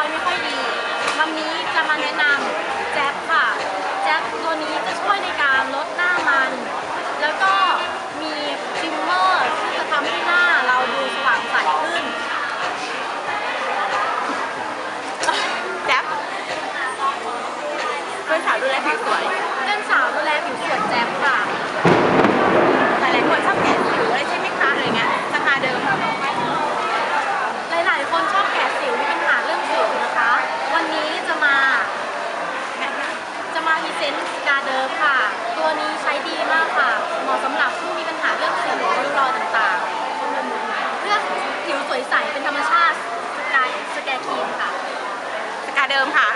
อยไม่ค่อยดี วันนี้จะมาแนะนำแจ๊บค่ะ แจ๊บตัวนี้จะช่วยในการลดหน้ามัน แล้วก็มีชิมเมอร์ที่จะทำให้หน้าเราดูสว่างใสขึ้น แจ๊บเพื่อนสาวดูแลผิวสวย นส์กาเดิมค่ะ ตัวนี้ใช้ดีมากค่ะ เหมาะสำหรับผู้มีปัญหาเรื่องสิวริ้วรอยต่างๆเพื่อผิวสวยใสเป็นธรรมชาติสกายสแกครีมค่ะ สกาเดิมค่ะ